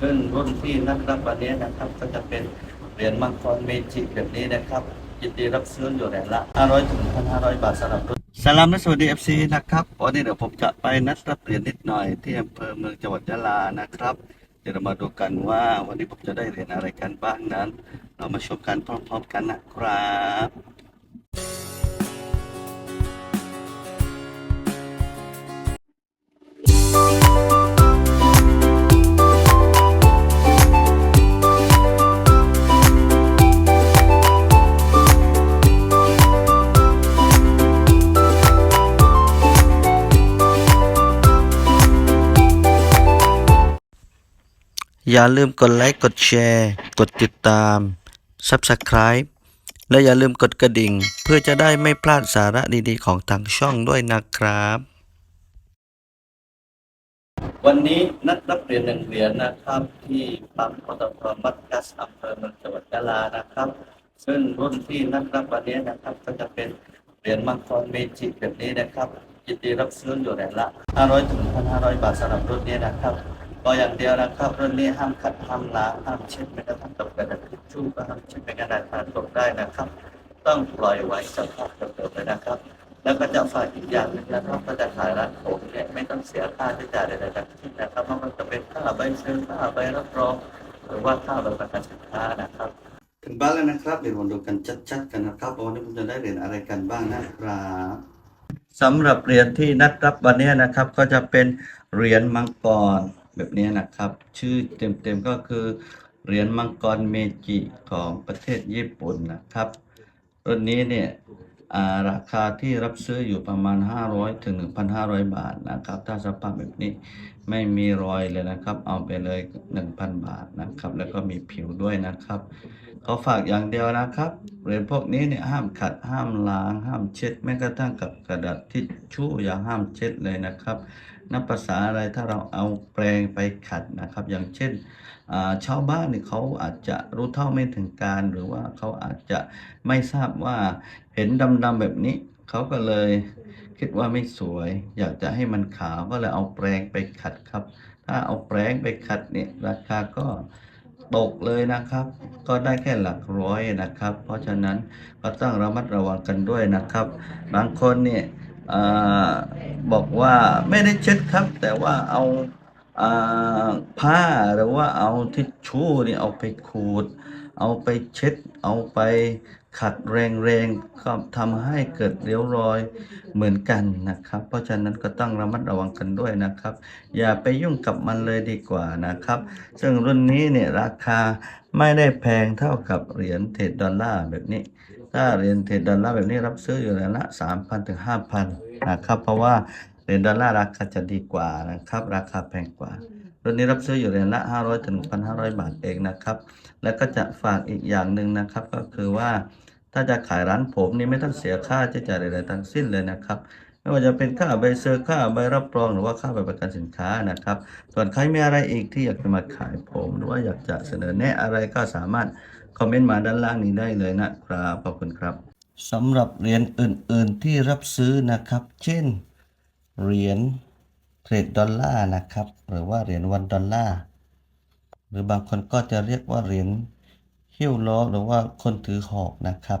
ซึ่งรุ่นที่นักรับวันนี้นะครับก็จะเป็นเหรียญมังกรเมจิแบบนี้นะครับยินดีรับซื้ออยู่เหรียญละ 500ถึง1,500 บาทสำหรับรุ่นสลามและสวัสดี FC นะครับวันนี้เดี๋ยวผมจะไปนัดรับเหรียญนิดหน่อยที่อำเภอเมืองจังหวัดยะลานะครับ เดี๋ยวเรามาดูกันว่าวันนี้ผมจะได้เหรียญอะไรกันบ้างนั้น เรามาชมกันพร้อมๆกันนะครับ อย่าลืมกดไลค์ กดแชร์ กดติดตาม Subscribe และอย่าลืมกดกระดิ่ง เพื่อจะได้ไม่พลาดสาระดีๆ ของทางช่องด้วยนะครับ วันนี้นัดรับเรียญหนึ่งเหรียญนะครับ ที่ปั๊มปตทมัดกัสอำเภอเมืองจังหวัดยะลานะครับ ซึ่งรุ่นที่นัดรับวันนี้นะครับ ก็จะเป็นเหรียญมังกรเมจิแบบนี้นะครับยินดีรับซื้ออยู่เหรียญละ500ถึง1,500 บาทสำหรับรุ่นนี้นะครับ ก็อย่างเดียวนะครับรุ่นนี้ห้ามขัดห้ามล้างห้ามเช็ดไม่กระทั่งตกกระดาษทิชชู่ก็ห้ามเช็ดไม่กระดาษทานตกได้นะครับ ต้องปล่อยไว้สภาพเดิมๆเลยนะครับ แล้วก็จะฝากอีกอย่างหนึงนะครับก็จะขายร้านผมเนี่ยไม่ต้องเสียค่าใช้จ่ายใดๆทั้งสิ้นนะครับเพราะมันจะเป็นค่าใบซื้อค่าใบรับรองหรือว่าค่าใบประกันสินค้านะครับถึงบ้านแล้วนะครับเดี๋ยวมาดูกันชัดๆกันนะครับว่าวันนี้ผมจะได้เหรียญอะไรกันบ้างนะครับสำหรับเหรียญที่นัดรับวันนี้นะครับ ก็จะเป็นเหรียญมังกร แบบนี้นะครับ ชื่อเต็มๆก็คือเหรียญมังกรเมจิของประเทศญี่ปุ่นนะครับรุ่นนี้เนี่ยราคาที่รับซื้ออยู่ประมาณ 500ถึง1,500 บาทนะครับ ถ้าสภาพแบบนี้ไม่มีรอยเลยนะครับ เอาไปเลย 1,000 บาทนะครับ แล้วก็มีผิวด้วยนะครับขอฝากอย่างเดียวนะครับเหรียญพวกนี้เนี่ยห้ามขัดห้ามล้าง ห้ามเช็ดแม้กระทั่งกับกระดาษทิชชู่อย่าห้ามเช็ดเลยนะครับ นับภาษาอะไรถ้าเราเอาแปรงไปขัดนะครับ อย่างเช่นชาวบ้านเนี่ยเขาอาจจะรู้เท่าไม่ถึงการ หรือว่าเขาอาจจะไม่ทราบว่าเห็นดำๆแบบนี้เขาก็เลยคิดว่าไม่สวย อยากจะให้มันขาวก็เลยเอาแปรงไปขัดครับ ถ้าเอาแปรงไปขัดเนี่ยราคาก็ตกเลยนะครับ ก็ได้แค่หลักร้อยนะครับ เพราะฉะนั้นก็ต้องระมัดระวังกันด้วยนะครับ บางคนเนี่ย อบอกว่าไม่ได้เช็ดครับ แต่ว่าเอาอผ้าหรือว่าเอาทิชชู่นี่เอาไปขูด เอาไปเช็ด เอาไปขัดแรงๆก็ทำให้เกิดเริ้ยวรอยเหมือนกันนะครับ เพราะฉะนั้นก็ต้องระมัดระวังกันด้วยนะครับ อย่าไปยุ่งกับมันเลยดีกว่านะครับ ซึ่งรุ่นนี้เนี่ยราคาไม่ได้แพงเท่ากับเหรียญเทรดดอลลาร์แบบนี้ ถ้าเหรียญเทรดดอลลาร์แบบนี้รับซื้ออยู่แล้วละ3,000ถึงห้าพันนะครับเพราะว่าเหรียญดอลลาร์ราคาจะดีกว่านะครับ ราคาแพงกว่ารุ่นนี้รับซื้ออยู่เหรียญละ500ถึง1,500บาทเองนะครับ แล้วก็จะฝากอีกอย่างหนึ่งนะครับก็คือว่าถ้าจะขายร้านผมนี่ไม่ต้องเสียค่าใช้จ่ายใดๆทั้งสิ้นเลยนะครับ ไม่ว่าจะเป็นค่าใบเซอร์ค่าใบรับรองหรือว่าค่าใบประกันสินค้านะครับ ส่วนใครมีอะไรอีกที่อยากจะมาขายผม หรือว่าอยากจะเสนอแนะอะไรก็สามารถคอมเมนต์มาด้านล่างนี้ได้เลยนะครับขอบคุณครับสำหรับเหรียญอื่น ๆ ที่รับซื้อนะครับ เช่นเหรียญเทรดดอลลาร์นะครับ หรือว่าเหรียญวันดอลลาร์หรือบางคนก็จะเรียกว่าเหรียญหิ้วล้อหรือว่าคนถือหอกนะครับ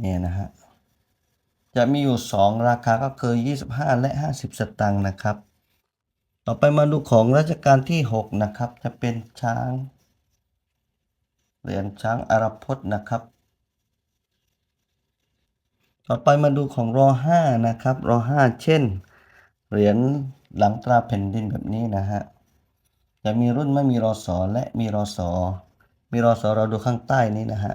เนี่ยนะฮะ จะมีอยู่ 2 ราคาก็คือ 25 และ 50 สตางค์นะครับ ต่อไปมาดูของรัชกาลที่ 6 นะครับ จะเป็นช้างเหรียญช้างอารพจน์นะครับ ต่อไปมาดูของรอ5นะครับรอ5เช่น เหรียญหลังตราแผ่นดินแบบนี้นะฮะ จะมีรุ่นไม่มีรอสอและมีรอสอมีรอสอเราดูข้างใต้นี้นะฮะ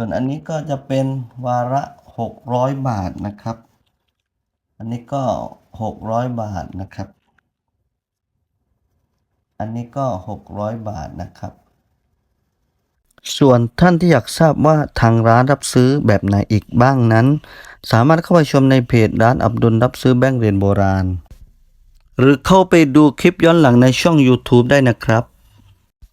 ส่วนอันนี้ก็จะเป็นวาระหกร้อยบาทนะครับ อันนี้ก็หกร้อยบาทนะครับ อันนี้ก็หกร้อยบาทนะครับ ส่วนท่านที่อยากทราบว่าทางร้านรับซื้อแบบไหนอีกบ้างนั้น สามารถเข้าไปชมในเพจร้านอับดุลรับซื้อแบงก์เหรียญโบราณ หรือเข้าไปดูคลิปย้อนหลังในช่อง YouTube ได้นะครับ